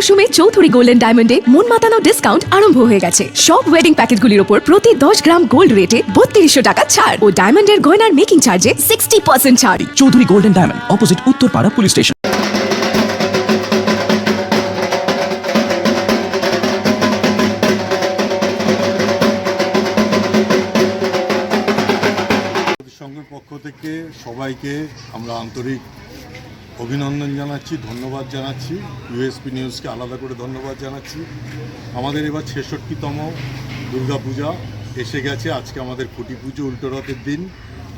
মৌসুমে চৌধুরী গোল্ডেন ডায়মন্ডে মন মাতানো ডিসকাউন্ট আরম্ভ হয়ে গেছে। সব ওয়েডিং প্যাকেজগুলির ওপর প্রতি দশ গ্রাম গোল্ড রেটে বত্রিশশো টাকা ছাড়। ও ডায়মন্ডের গয়নার মেকিং চার্জে সিক্সটি পার্সেন্ট ছাড়। Chowdhury golden diamond opposite Uttarpara police station পক্ষ থেকে সবাইকে আমরা আন্তরিক অভিনন্দন জানাচ্ছি, ধন্যবাদ জানাচ্ছি। ইউএসপি নিউজকে আলাদা করে ধন্যবাদ জানাচ্ছি। আমাদের এবার ছেষট্টিতম দুর্গাপূজা এসে গেছে। আজকে আমাদের খুঁটি পুজো উল্টো রথের দিন।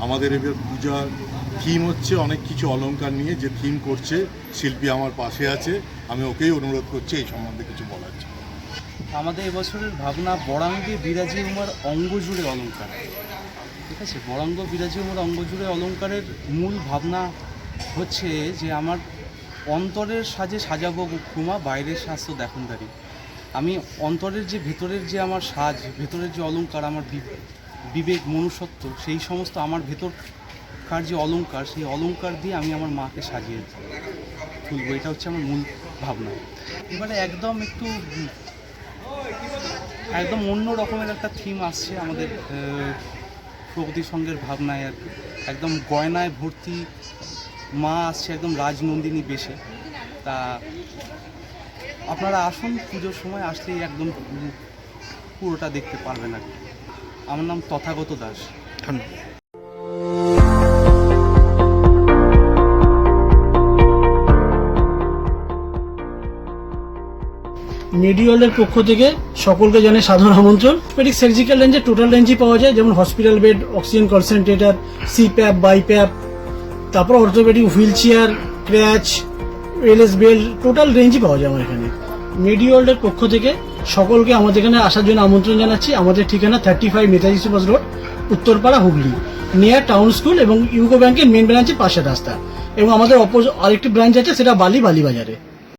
আমাদের এবার পূজার থিম হচ্ছে অনেক কিছু অলংকার নিয়ে যে থিম করছে, শিল্পী আমার পাশে আছে। আমি ওকেই অনুরোধ করছি এই সম্বন্ধে কিছু বলার জন্য। আমাদের এবছরের ভাবনা, বরাঙ্গে বিরাজি উমার অঙ্গ জুড়ে অলঙ্কার ঠিক আছে? বরাঙ্গ বিরাজি উমার অঙ্গ জুড়ে অলঙ্কারের মূল ভাবনা হচ্ছে যে আমার অন্তরের সাজে সাজাবো খুমা বাইরের স্বাস্থ্য দেখনদারি। আমি অন্তরের যে ভেতরের যে আমার সাজ, ভেতরের যে অলংকার, আমার বিবেক, মনুষ্যত্ব, সেই সমস্ত আমার ভেতরকার যে অলঙ্কার সেই অলংকার দিয়ে আমি আমার মাকে সাজিয়ে তুলবো। এটা হচ্ছে আমার মূল ভাবনা। এবারে একদম একটু, একদম অন্য রকমের একটা থিম আসছে আমাদের প্রগতি সঙ্গের ভাবনায় আর কি। একদম গয়নায় ভর্তি মা আসছে একদম রাজনন্দিনী বেশে। তা আপনারা আসুন পুজোর সময় আসলেই একদম পুরোটা দেখতে পারবেন আর আমার নাম তথাগত দাস। ধন্যবাদ। মেডিওয়ালের পক্ষ থেকে সকলকে জানে সাধারণ আমন্ত্রণ। পেডিক সার্জিক্যাল রেঞ্জে টোটাল রেঞ্জই পাওয়া যায় যেমন hospital bed oxygen concentrator CPAP BiPAP তারপর orthopaedic wheel chair, crutch, LS belt, total রেঞ্জই পাওয়া যায় আমার এখানে। মেডিওয়ার্ল্ডের পক্ষ থেকে সকলকে আমাদের এখানে আসার জন্য আমন্ত্রণ জানাচ্ছি। আমাদের ঠিকানা thirty five Netaji Subhash road Uttarpara, Hooghly. Near town school এবং ইউকো ব্যাংকের মেন ব্রাঞ্চের পাশের রাস্তা। এবং আমাদের অপোজ আরেকটি ব্রাঞ্চ আছে, সেটা বালি বালি বাজারে।